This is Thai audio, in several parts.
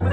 แส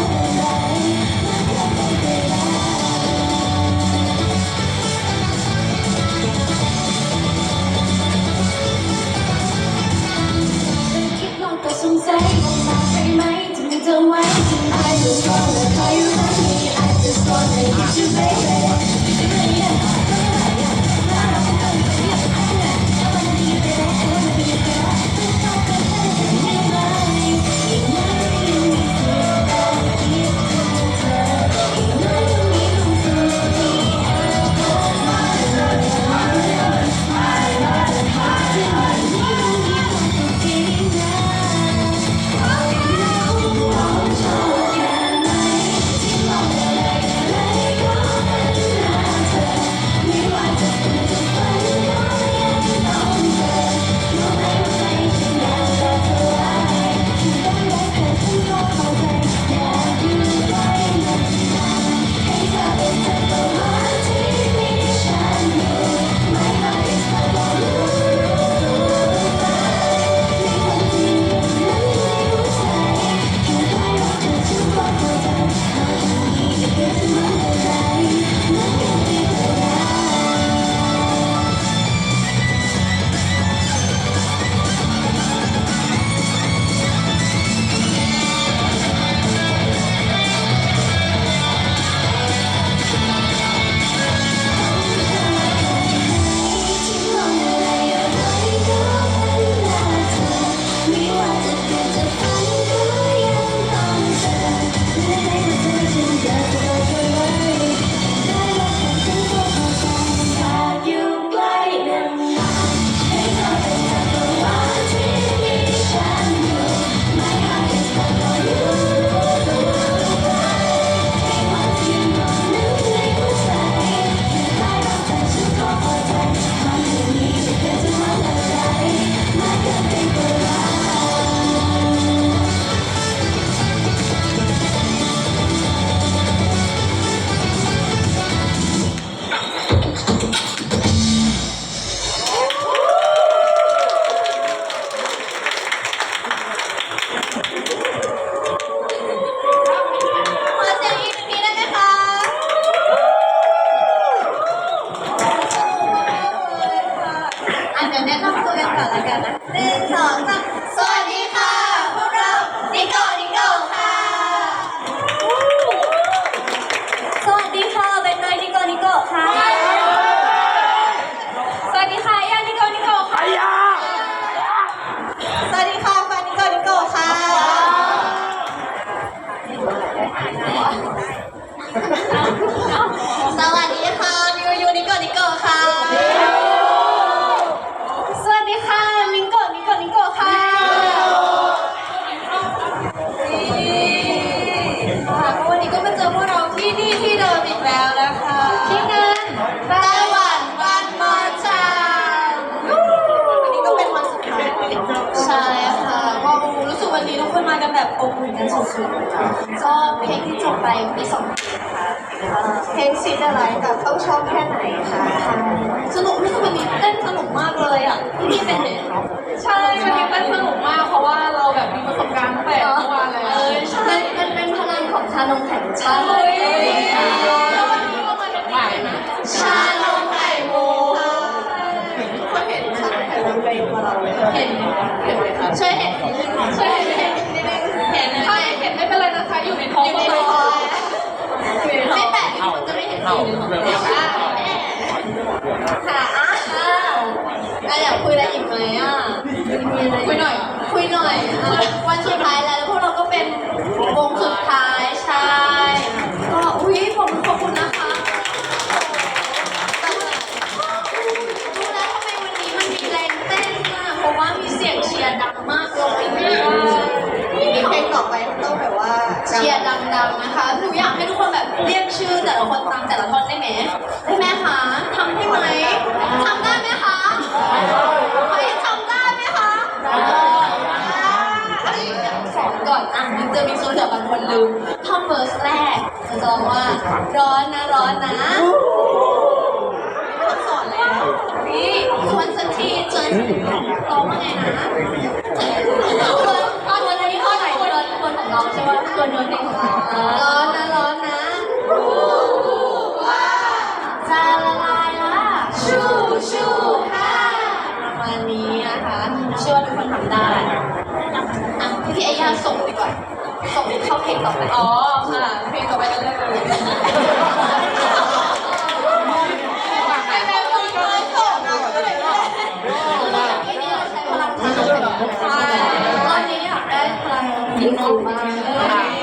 คิ คนมากันแบบอบอุ่นกันสุดๆก็เพลงที่จบไปมีสองเพลงค่ะเพลงซิดอะไรแต่ต้องชอบแค่ไหนคะสนุกที่สุดวันนี้เต้นสนุกมากเลยอะพี่เป็นไหนใช่วันนี้เป็นสนุกมากเพราะว่าเราแบบมีประสบการณ์ตั้งแต่เมื่อวานเลยเออใช่มันเป็นพลังของชานมไข่มุกใช่แล้ววันนี้เรามาในใหม่นะชานมไข่มุกคนเห็นชาไข่มุกในตัวเราเลยเห็นเห็นไหมคะช่วยเห็นนิดนึงเคยเห็นเห็นเห็นถ้าเห็นไม่เป็นไรนะคะอยู่ในท้อง อยู่ใน ก็ ท้อง ไม่ ไม่แปลกที่คนจะไม่เห็นสีในท้องค่ะอะค่ะอะอยากคุยอะไรอีกไหมอะมีอะไร คุยหน่อย คุยหน่อยอะวันสุดท้ายแล้วแล้วพวกเราก็เป็นวงสุดท้ายใช่ก็อุ้ยผมขอบคุณนะคะดูแล้วทำไมวันนี้มันมีแรงเต้นอะเพราะว่ามีเสียงเชียร์ดังมากเลยมีเพลงต่อไปต้องแบบว่าเชียร์ดังๆนะคะหนูอยากให้ทุกคนแบบเรียกชื่อแต่ละคนตามแต่ละท่อนได้ไหมได้ไหมคะทำได้ไหมทำได้ไหมคะใครทำได้ไหมคะ สอนก่อนอะ มันจะบางคนลืมท่อนเวอร์สแรกจะร้องว่า ร้อนนะร้อนนะไม่ต้องสอนแล้วนี่ชวนสักทีชวนร้องว่าไงนะตัวตัวนี้ท่อนไหนตัวตัวของเราใช่ไหมตัวเนื้อเพลงของเราร้อนนะร้อนนะจะละลายละชูชูฮ่าประมาณนี้นะคะเชื่อว่าทุกคนทำได้พี่ไอย่าส่งดีกว่า ส่งเข้าเพลงต่อไปอ๋อค่ะเพลงต่อไปกันเลยให้แม่คุยกันเลยส่งนะก็เลยว่าไม่ได้ใช้พลังทางใจใช่ตอนนี้อยากได้พลังยิงสูงมาก